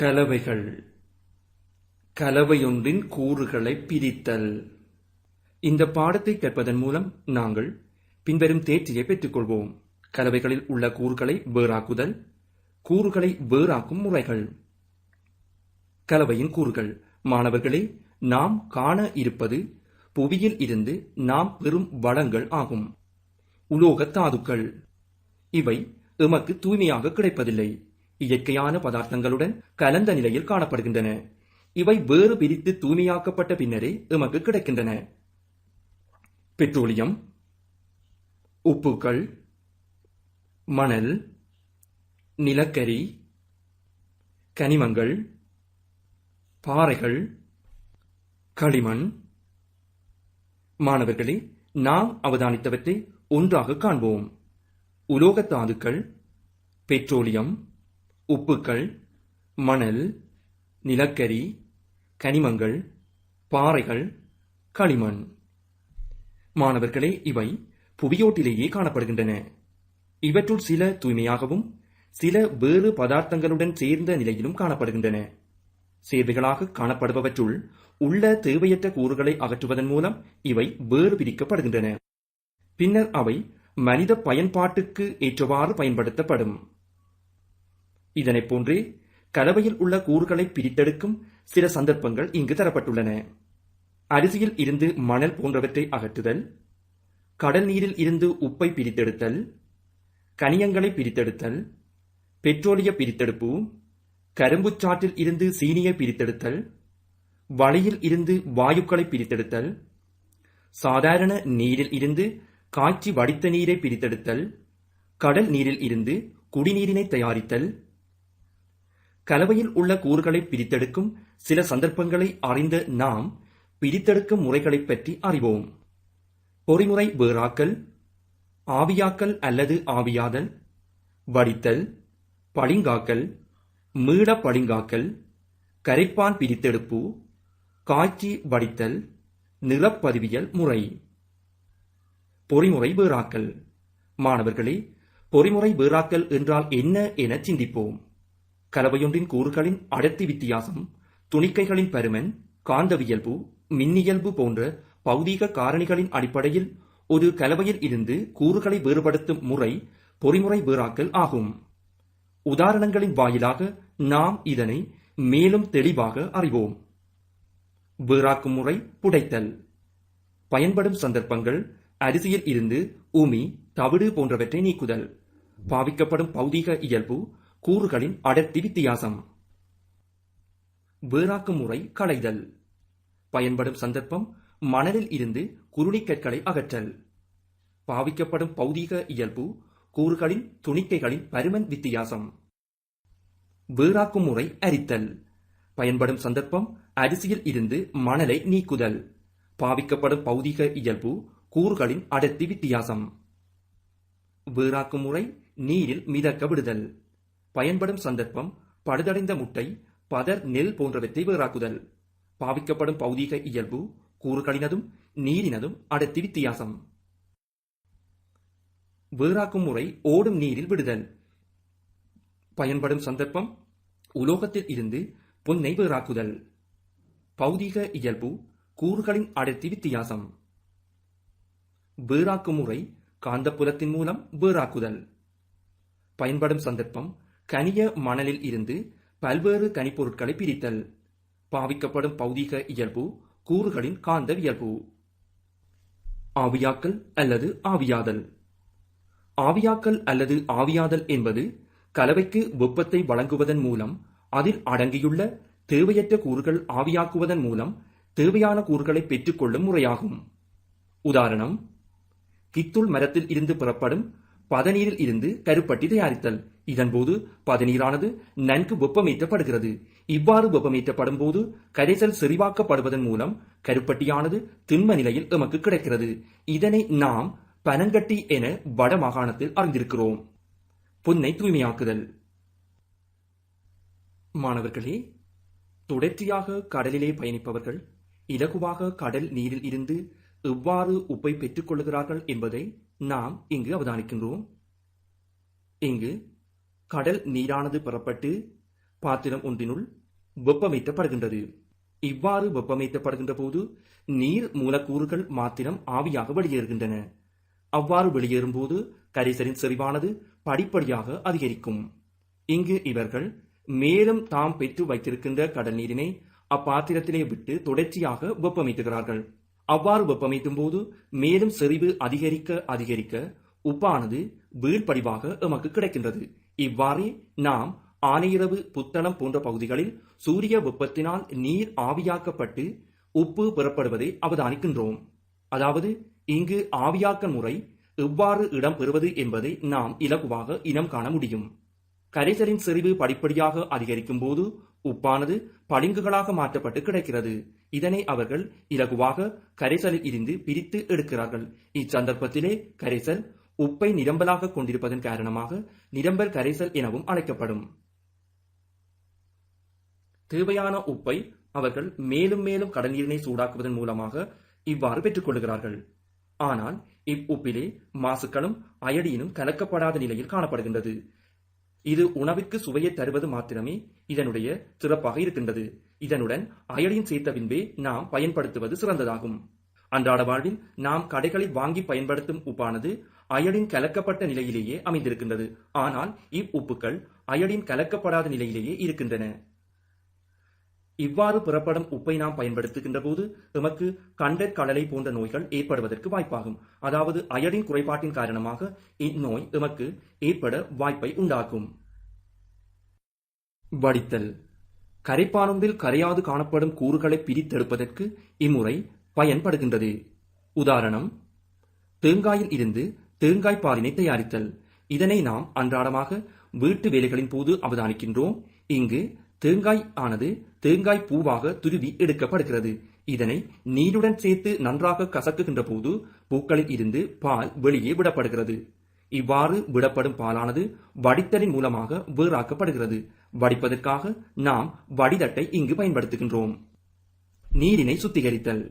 கலவைகள். கலவையொன்றின் கூறுகளை பிரித்தல். இந்த பாடத்தை கற்பதன் மூலம் நாங்கள் பின்வரும் தேர்ச்சியை பெற்றுக்கொள்வோம். கலவைகளில் உள்ள கூறுகளை வேறாக்குதல் கூறுகளை வேறாக்கும் முறைகள். கலவையின் கூறுகள். மாணவர்களே நாம் காண இருப்பது புவியில் இருந்து நாம் பெறும் வளங்கள் ஆகும். உலோக தாதுக்கள். இவை எமக்கு தூய்மையாக கிடைப்பதில்லை. இயற்கையான பதார்த்தங்களுடன் கலந்த நிலையில் காணப்படுகின்றன. இவை வேறு பிரித்து தூய்மையாக்கப்பட்ட பின்னரே எமக்கு கிடைக்கின்றன. பெட்ரோலியம் உப்புக்கள் மணல் நிலக்கரி கனிமங்கள் பாறைகள் களிமண். மாணவர்களே நாம் அவதானித்தவற்றை ஒன்றாக காண்போம். உலோகத் தாதுக்கள் பெட்ரோலியம் உப்புக்கள் மணல் நிலக்கரி கனிமங்கள் பாறைகள் களிமண். மாணவர்களே இவை புவியோட்டிலேயே காணப்படுகின்றன. இவற்றுள் சில தூய்மையாகவும் சில வேறு பதார்த்தங்களுடன் சேர்ந்த நிலையிலும் காணப்படுகின்றன. சேர்வைகளாக காணப்படுபவற்றுள் உள்ள தேவையற்ற கூறுகளை அகற்றுவதன் மூலம் இவை வேறு பிரிக்கப்படுகின்றன. பின்னர் அவை மனித பயன்பாட்டுக்கு ஏற்றவாறு பயன்படுத்தப்படும். இதனைப் போன்றே கலவையில் உள்ள கூறுகளை பிரித்தெடுக்கும் சில சந்தர்ப்பங்கள் இங்கு தரப்பட்டுள்ளன. அரிசியில் இருந்து மணல் போன்றவற்றை அகற்றுதல் கடல் நீரில் இருந்து உப்பை பிரித்தெடுத்தல் கனியங்களை பிரித்தெடுத்தல் பெட்ரோலிய பிரித்தெடுப்பு கரும்புச்சாற்றில் இருந்து சீனியை பிரித்தெடுத்தல் வளையில் இருந்து வாயுக்களை பிரித்தெடுத்தல் சாதாரண நீரில் இருந்து காய்ச்சி வடித்த நீரை பிரித்தெடுத்தல் கடல் நீரில் இருந்து குடிநீரினை தயாரித்தல் கலவையில் உள்ள கூறுகளை பிரித்தெடுக்கும் சில சந்தர்ப்பங்களை அறிந்த நாம் பிரித்தெடுக்கும் முறைகளைப் பற்றி அறிவோம். பொறிமுறை வேறாக்கல் ஆவியாக்கல் அல்லது ஆவியாதல் வடித்தல் பளிங்காக்கல் மீள பளிங்காக்கல் கரைப்பான் பிரித்தெடுப்பு காய்ச்சி வடித்தல் நிலப்பதிவியல் முறை. பொறிமுறை வேறாக்கல். மாணவர்களே பொறிமுறை வேறாக்கல் என்றால் என்ன என சிந்திப்போம். கலவையொன்றின் கூறுகளின் அடர்த்தி வித்தியாசம் துணிக்கைகளின் பருமன் காந்தவியல்பு மின்னியல்பு போன்ற பௌதீக காரணிகளின் அடிப்படையில் ஒரு கலவையில் இருந்து கூறுகளை வேறுபடுத்தும் முறை பொறிமுறை வேறாக்கல் ஆகும். உதாரணங்களின் வாயிலாக நாம் இதனை மேலும் தெளிவாக அறிவோம். வேறாக்கும் முறை புடைத்தல். பயன்படும் சந்தர்ப்பங்கள் அரிசியில் இருந்து உமி தவிடு போன்றவற்றை நீக்குதல். பாவிக்கப்படும் பௌதீக இயல்பு கூறுகளின் அடர்த்தி வித்தியாசம் வேறாக்கும் முறை களைதல். பயன்படும் சந்தர்ப்பம் மணலில் இருந்து குருணிக்கற்களை அகற்றல். பாவிக்கப்படும் பௌதீக இயல்பு கூறுகளின் துணிக்கைகளின் பருமன் வித்தியாசம். வேறாக்கும் முறை அரித்தல். பயன்படும் சந்தர்ப்பம் அரிசியில் இருந்து மணலை நீக்குதல். பாவிக்கப்படும் பௌதீக இயல்பு கூறுகளின் அடர்த்தி வித்தியாசம் வேறாக்கும் முறை நீரில் மிதக்க விடுதல். பயன்படும் சந்தர்ப்பம் பழுதடைந்த முட்டை பதர் நெல் போன்றவற்றை வேறாக்குதல். பாவிக்கப்படும் பௌதீக இயல்பு கூறுகளினதும் நீரினதும் அடர்த்தி வித்தியாசம். வேறாக்கும் முறை ஓடும் நீரில் விடுதல். பயன்படும் சந்தர்ப்பம் உலோகத்தில் இருந்து பொன்னை வேறாக்குதல். பௌதீக இயல்பு கூறுகளின் அடர்த்தி வித்தியாசம். வேறாக்கும் முறை காந்தப்புலத்தின் மூலம் வேறாக்குதல். பயன்படும் சந்தர்ப்பம் கனிய மணலில் இருந்து பல்வேறு கனிப்பொருட்களை பிரித்தல். பாவிக்கப்படும் பௌதீக இயல்பு கூறுகளின் காந்தவியல்பு ஆவியாக்கல் அல்லது ஆவியாதல். ஆவியாக்கல் அல்லது ஆவியாதல் என்பது கலவைக்கு வெப்பத்தை வழங்குவதன் மூலம் அதில் அடங்கியுள்ள தேவையற்ற கூறுகள் ஆவியாக்குவதன் மூலம் தேவையான கூறுகளை பெற்றுக்கொள்ளும் முறையாகும். உதாரணம் கித்துள் மரத்தில் இருந்து புறப்படும் பதநீரில் இருந்து கருப்பட்டி தயாரித்தல். இதன்போது பதநீரானது நன்கு வெப்பமேற்றப்படுகிறது. இவ்வாறு வெப்பமேற்றப்படும் போது கரைசல் செறிவாக்கப்படுவதன் மூலம் கருப்பட்டியானது திண்ம நிலையில் எமக்கு கிடைக்கிறது. இதனை நாம் பனங்கட்டி என வட மாகாணத்தில் அறிந்திருக்கிறோம். பொன்னை தூய்மையாக்குதல். மாணவர்களே தொடர்ச்சியாக கடலிலே பயணிப்பவர்கள் இலகுவாக கடல் நீரில் இருந்து எவ்வாறு உப்பை பெற்றுக் கொள்கிறார்கள் என்பதை நாம் இங்கு அவதானிக்கின்றோம். இங்கு கடல் நீரானது பெறப்பட்டு பாத்திரம் ஒன்றினுள் வெப்பமேற்றப்படுகின்றது. இவ்வாறு வெப்பமேற்றப்படுகின்ற போது நீர் மூலக்கூறுகள் மாத்திரம் ஆவியாக வெளியேறுகின்றன. அவ்வாறு வெளியேறும்போது கரிசரின் செறிவானது படிப்படியாக அதிகரிக்கும். இங்கு இவர்கள் மேலும் தாம் பெற்று வைத்திருக்கின்ற கடல் நீரினை அப்பாத்திரத்திலே விட்டு தொடர்ச்சியாக வெப்பமேற்றுகிறார்கள். அவ்வாறு வெப்பமைக்கும் போது மேலும் செறிவு அதிகரிக்க அதிகரிக்க உப்பானது வீழ்படிவாக எமக்கு கிடைக்கின்றது. இவ்வாறே நாம் ஆனையிரவு புத்தளம் போன்ற பகுதிகளில் சூரிய வெப்பத்தினால் நீர் ஆவியாக்கப்பட்டு உப்பு பெறப்படுவதை அவதானிக்கின்றோம். அதாவது இங்கு ஆவியாக்க முறை எவ்வாறு இடம் பெறுவது என்பதை நாம் இலகுவாக இனம் காண முடியும். கரைசலின் செறிவு படிப்படியாக அதிகரிக்கும் போது உப்பானது பளிங்குகளாக மாற்றப்பட்டு கிடைக்கிறது. இதனை அவர்கள் இலகுவாக கரைசலில் இருந்து பிரித்து எடுக்கிறார்கள். இச்சந்தர்ப்பத்திலே கரைசல் உப்பை நிரம்பலாக கொண்டிருப்பதன் காரணமாக நிரம்பல் கரைசல் எனவும் அழைக்கப்படும். தேவையான உப்பை அவர்கள் மேலும் மேலும் கடல்நீரினை சூடாக்குவதன் மூலமாக இவ்வாறு பெற்றுக் கொள்கிறார்கள் ஆனால் இவ்வுப்பிலே மாசுக்களும் அயடியினும் கலக்கப்படாத நிலையில் காணப்படுகின்றது. இது உணவிற்கு சுவையை தருவது மாத்திரமே இதனுடைய சிறப்பாக இருக்கின்றது. இதனுடன் அயடின் சேர்த்த பின்பே நாம் பயன்படுத்துவது சிறந்ததாகும். அன்றாட வாழ்வில் நாம் கடைகளில் வாங்கி பயன்படுத்தும் உப்பானது அயடின் கலக்கப்பட்ட நிலையிலேயே அமைந்திருக்கின்றது. ஆனால் இவ்வுப்புக்கள் அயடின் கலக்கப்படாத நிலையிலேயே இருக்கின்றன. இவ்வாறு புறப்படும் உப்பை நாம் பயன்படுத்துகின்ற போது எமக்கு கண்டற் கடலை போன்ற நோய்கள் ஏற்படுவதற்கு வாய்ப்பாகும். அதாவது அயடின் குறைபாட்டின் காரணமாக இந்நோய் எமக்கு ஏற்பட வாய்ப்பை உண்டாக்கும். வடித்தல். கரைப்பானொன்றில் கரையாது காணப்படும் கூறுகளை பிரித்தெடுப்பதற்கு இம்முறை பயன்படுகின்றது. உதாரணம் தேங்காயில் இருந்து தேங்காய் பாலினை தயாரித்தல். இதனை நாம் அன்றாடமாக வீட்டு வேலைகளின் போது அவதானிக்கின்றோம். இங்கு தேங்காய் ஆனது தேங்காய் பூவாக துருவி எடுக்கப்படுகிறது. இதனை நீருடன் சேர்த்து நன்றாக கசக்குகின்ற போது பூக்களில் இருந்து பால் வெளியே விடப்படுகிறது. இவ்வாறு விடப்படும் பாலானது வடித்தலின் மூலமாக வேறாக்கப்படுகிறது. வடிப்பதற்காக நாம் வடிதட்டை இங்கு பயன்படுத்துகின்றோம். நீரினை சுத்திகரித்தல்.